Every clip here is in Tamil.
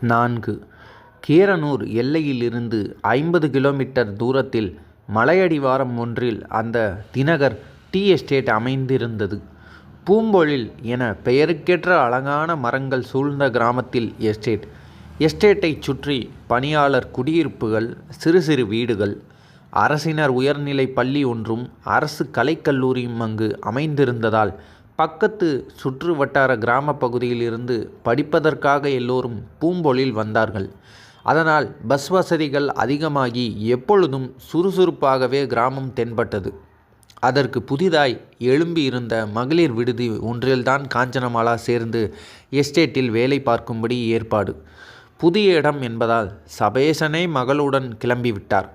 நான்கு கீரனூர் எல்லையிலிருந்து ஐம்பது கிலோமீட்டர் தூரத்தில் மலையடிவாரம் ஒன்றில் அந்த தினகர் டீ எஸ்டேட் அமைந்திருந்தது. பூம்பொழில் என பெயருக்கேற்ற அழகான மரங்கள் சூழ்ந்த கிராமத்தில் எஸ்டேட். எஸ்டேட்டைச் சுற்றி பணியாளர் குடியிருப்புகள் சிறு சிறு வீடுகள். அரசினர் உயர்நிலை பள்ளி ஒன்றும் அரசு கலைக்கல்லூரியும் அங்கு அமைந்திருந்ததால் பக்கத்து சுற்று வட்டார கிராமப் பகுதியில் இருந்து படிப்பதற்காக எல்லோரும் பூம்பொழில் வந்தார்கள். அதனால் பஸ் வசதிகள் அதிகமாகி எப்பொழுதும் சுறுசுறுப்பாகவே கிராமம் தென்பட்டது. அதற்கு புதிதாய் எழும்பியிருந்த மகளிர் விடுதி ஒன்றில்தான் காஞ்சனமாலா சேர்ந்து எஸ்டேட்டில் வேலை பார்க்கும்படி ஏற்பாடு. புதிய இடம் என்பதால் சபேசனே மகளுடன் கிளம்பிவிட்டார்.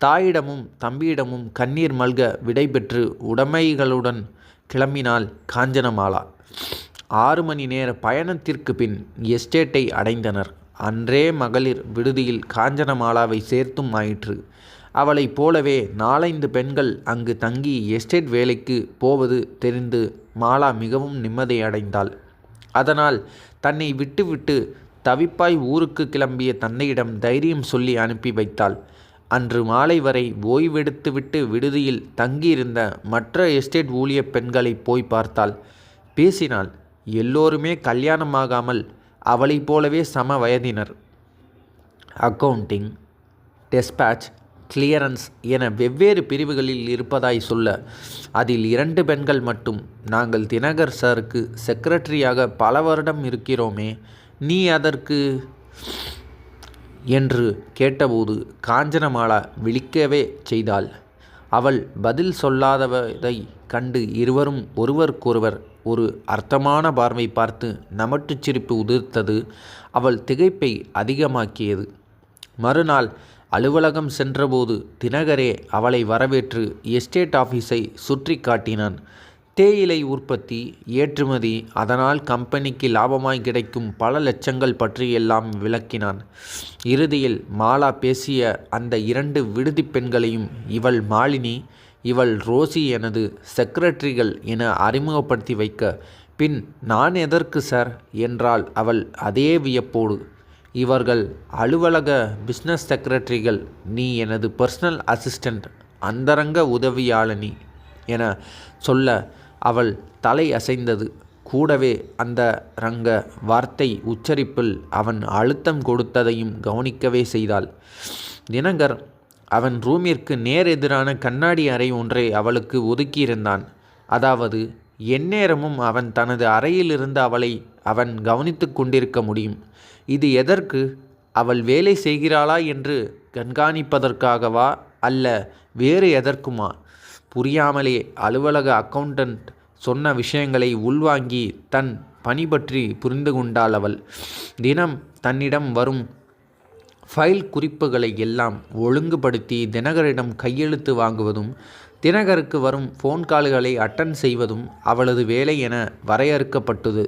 தாயிடமும் தம்பியிடமும் கண்ணீர் மல்க விடைபெற்று உடைமைகளுடன் கிளம்பினாள் காஞ்சனமாலா. ஆறு மணி நேர பயணத்திற்குப் பின் எஸ்டேட்டை அடைந்தனர். அன்றே மகளிர் விடுதியில் காஞ்சனமாலாவை சேர்த்தும் ஆயிற்று. அவளைப் போலவே நாலைந்து பெண்கள் அங்கு தங்கி எஸ்டேட் வேலைக்கு போவது தெரிந்து மாலா மிகவும் நிம்மதியடைந்தாள். அதனால் தன்னை விட்டுவிட்டு தவிப்பாய் ஊருக்கு கிளம்பிய தந்தையிடம் தைரியம் சொல்லி அனுப்பி வைத்தாள். அன்று மாலை வரை ஓய்வெடுத்துவிட்டு விடுதியில் தங்கியிருந்த மற்ற எஸ்டேட் ஊழிய பெண்களைப் போய் பார்த்தாள். பேசினாள். எல்லோருமே கல்யாணமாகாமல் அவளைப் போலவே சம வயதினர். அக்கவுண்டிங் டெஸ்பேட்ச் கிளியரன்ஸ் என வெவ்வேறு பிரிவுகளில் இருப்பதாய் சொல்ல அதில் இரண்டு பெண்கள் மட்டும் நாங்கள் தினகர் சாருக்கு செக்ரட்டரியாக பல வருடம் இருக்கிறோமே நீ அதற்கு? என்று கேட்டபோது காஞ்சனமாலா விழிக்கவே செய்தாள். அவள் பதில் சொல்லாதவதை கண்டு இருவரும் ஒருவருக்கொருவர் ஒரு அர்த்தமான பார்வை பார்த்து நமட்டுச் சிரிப்பு உதிர்த்தது அவள் திகைப்பை அதிகமாக்கியது. மறுநாள் அலுவலகம் சென்றபோது தினகரே அவளை வரவேற்று எஸ்டேட் ஆஃபீஸை சுற்றி காட்டினான். தேயிலை உற்பத்தி ஏற்றுமதி அதனால் கம்பெனிக்கு லாபமாய் கிடைக்கும் பல லட்சங்கள் பற்றியெல்லாம் விளக்கினான். இறுதியில் மாலா பேசிய அந்த இரண்டு விடுதிப் பெண்களையும் இவள் மாலினி இவள் ரோசி எனது செக்ரட்டரிகள் என அறிமுகப்படுத்தி வைக்க பின் நான் எதற்கு சார்? என்றால் அவள் அதே வியப்போடு. இவர்கள் அலுவலக பிஸ்னஸ் செக்ரட்டரிகள் நீ எனது பர்சனல் அசிஸ்டண்ட் அந்தரங்க உதவியாளனி என சொல்ல அவள் தலை அசைந்தது. கூடவே அந்த ரங்க வார்த்தை உச்சரிப்பில் அவன் அழுத்தம் கொடுத்ததையும் கவனிக்கவே செய்தாள். தினகர் அவன் ரூமிற்கு நேர் எதிரான கண்ணாடி அறை ஒன்றை அவளுக்கு ஒதுக்கியிருந்தான். அதாவது எந்நேரமும் அவன் தனது அறையிலிருந்து அவளை அவன் கவனித்து கொண்டிருக்க முடியும். இது எதற்கு? அவள் வேலை செய்கிறாளா என்று கண்காணிப்பதற்காகவா அல்ல வேறு எதற்குமா? புரியாமலே அலுவலக அக்கவுண்டன்ட் சொன்ன விஷயங்களை உள்வாங்கி தன் பணி பற்றி புரிந்து கொண்டாள் அவள். தினம் தன்னிடம் வரும் ஃபைல் குறிப்புகளை எல்லாம் ஒழுங்குபடுத்தி தினகரிடம் கையெழுத்து வாங்குவதும் தினகருக்கு வரும் ஃபோன் கால்களை அட்டன் செய்வதும் அவளது வேலை என வரையறுக்கப்பட்டது.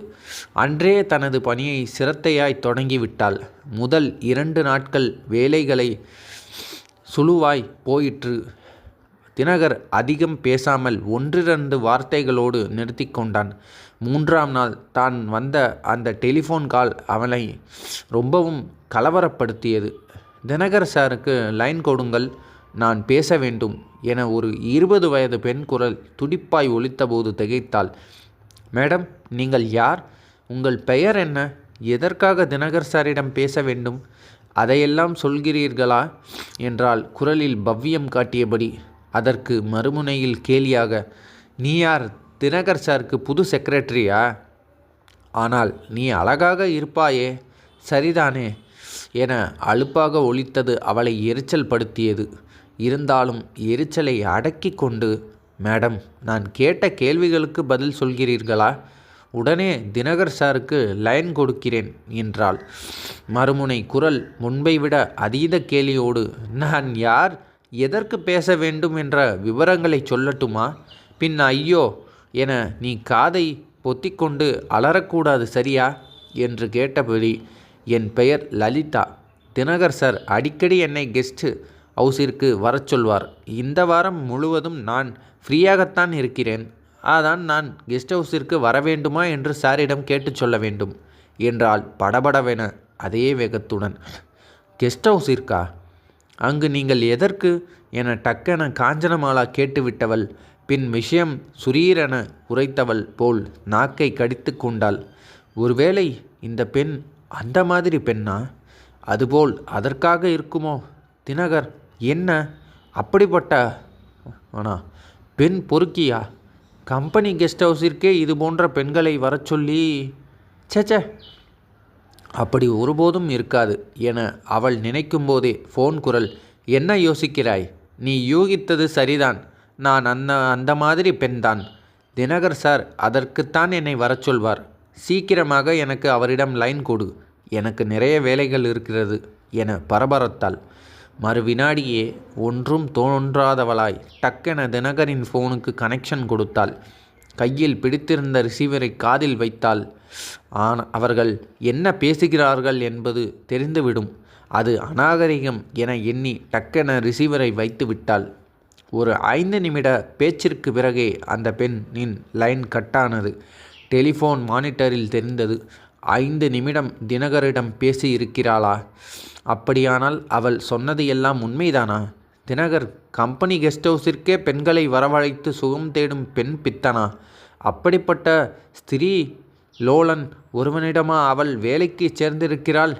அன்றே தனது பணியை சிரத்தையாய் தொடங்கிவிட்டாள். முதல் இரண்டு நாட்கள் வேலைகளை சுழுவாய் போயிற்று. தினகர் அதிகம் பேசாமல் ஒன்றிரண்டு வார்த்தைகளோடு நிறுத்தி கொண்டான். மூன்றாம் நாள் தான் வந்த அந்த டெலிஃபோன் கால் அவனை ரொம்பவும் கலவரப்படுத்தியது. தினகர் சாருக்கு லைன் கொடுங்கள் நான் பேச வேண்டும் என ஒரு இருபது வயது பெண் குரல் துடிப்பாய் ஒலித்தபோது திகைத்தாள். மேடம் நீங்கள் யார்? உங்கள் பெயர் என்ன? எதற்காக தினகர் சாரிடம் பேச வேண்டும்? அதையெல்லாம் சொல்கிறீர்களா? என்றால் குரலில் பவ்யம் காட்டியபடி. அதற்கு மறுமுனையில் கேலியாக நீ யார் தினகர் சாருக்கு புது செக்ரட்டரியா? ஆனால் நீ அழகாக இருப்பாயே சரிதானே? என அலுப்பாக ஒழித்தது அவளை எரிச்சல் படுத்தியது. இருந்தாலும் எரிச்சலை அடக்கி கொண்டு மேடம் நான் கேட்ட கேள்விகளுக்கு பதில் சொல்கிறீர்களா? உடனே தினகர் சாருக்கு லைன் கொடுக்கிறேன் என்றாள். மறுமுனை குரல் முன்பை விட அதீத கேலியோடு நான் யார்? எதற்கு பேச வேண்டும் என்ற விவரங்களை சொல்லட்டுமா? பின் ஐயோ என நீ காதை பொத்திக்கொண்டு அலறக்கூடாது சரியா? என்று கேட்டபடி என் பெயர் லலிதா. தினகர் சார் அடிக்கடி என்னை கெஸ்ட் ஹவுஸிற்கு வரச் சொல்வார். இந்த வாரம் முழுவதும் நான் ஃப்ரீயாகத்தான் இருக்கிறேன். அதான் நான் கெஸ்ட் ஹவுசிற்கு வரவேண்டுமா என்று சாரிடம் கேட்டுச் சொல்ல வேண்டும் என்றால் படபடவென. அதே வேகத்துடன் கெஸ்ட் ஹவுஸ் இருக்கா அங்கு நீங்கள் எதற்கு? என டக்கென காஞ்சனமாலா கேட்டுவிட்டவள். பின் விஷயம் சுரீரென உரைத்தவள் போல் நாக்கை கடித்து கொண்டாள். ஒருவேளை இந்த பெண் அந்த மாதிரி பெண்ணா? அதுபோல் அதற்காக இருக்குமோ? தினகர் என்ன? அப்படிப்பட்ட ஆனா பெண் பொறுக்கியா? கம்பெனி கெஸ்ட் ஹவுஸிற்கே இது போன்ற பெண்களை வரச் சொல்லி சேச்சே அப்படி ஒருபோதும் இருக்காது என அவள் நினைக்கும்போதே ஃபோன் குரல் என்ன யோசிக்கிறாய்? நீ யூகித்தது சரிதான். நான் அந்த அந்த மாதிரி பெண்தான். தினகர் சார் அதற்குத்தான் என்னை வரச் சொல்வார். சீக்கிரமாக எனக்கு அவரிடம் லைன் கொடு. எனக்கு நிறைய வேலைகள் இருக்கிறது என பரபரத்தாள். மறுவினாடியே ஒன்றும் தோன்றாதவளாய் டக்கென தினகரின் ஃபோனுக்கு கனெக்ஷன் கொடுத்தாள். கையில் பிடித்திருந்த ரிசீவரை காதில் வைத்தாள். ஆன அவர்கள் என்ன பேசுகிறார்கள் என்பது தெரிந்துவிடும். அது அநாகரிகம் என எண்ணி டக்கென ரிசீவரை வைத்து விட்டாள். ஒரு ஐந்து நிமிட பேச்சிற்கு பிறகே அந்த பெண்ணின் லைன் கட்டானது. டெலிஃபோன் மானிட்டரில் தெரிந்தது ஐந்து நிமிடம் தினகரிடம் பேசி இருக்கிறாளா அப்படியானால் அவள் சொன்னது எல்லாம் உண்மைதானா? தினகர் கம்பெனி கெஸ்ட் ஹவுஸிற்கே பெண்களை வரவழைத்து சுகம் தேடும் பெண் பித்தனா? அப்படிப்பட்ட ஸ்திரீ லோலன் ஒருவனிடமா அவள் வேலைக்கு சேர்ந்திருக்கிறாள்.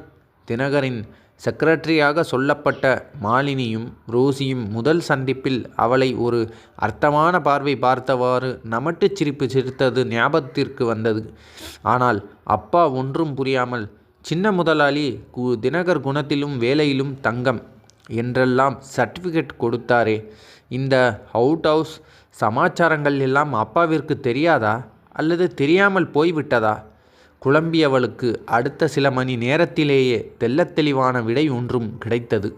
தினகரின் செக்ரட்டரியாக சொல்லப்பட்ட மாலினியும் ரோசியும் முதல் சந்திப்பில் அவளை ஒரு அர்த்தமான பார்வை பார்த்தவாறு நமட்டு சிரிப்பு சிரித்தது ஞாபகத்திற்கு வந்தது. ஆனால் அப்பா ஒன்றும் புரியாமல் சின்ன முதலாளி கு தினகர் குணத்திலும் வேலையிலும் தங்கம் என்றெல்லாம் சர்டிஃபிகேட் கொடுத்தாரே. இந்த அவுட் ஹவுஸ் சமாச்சாரங்கள் எல்லாம் அப்பாவிற்கு தெரியாதா? அல்லது தெரியாமல் போய்விட்டதா? குழம்பியவளுக்கு அடுத்த சில மணி நேரத்திலேயே தெள்ளத்தெளிவான விடை ஒன்றும் கிடைத்தது.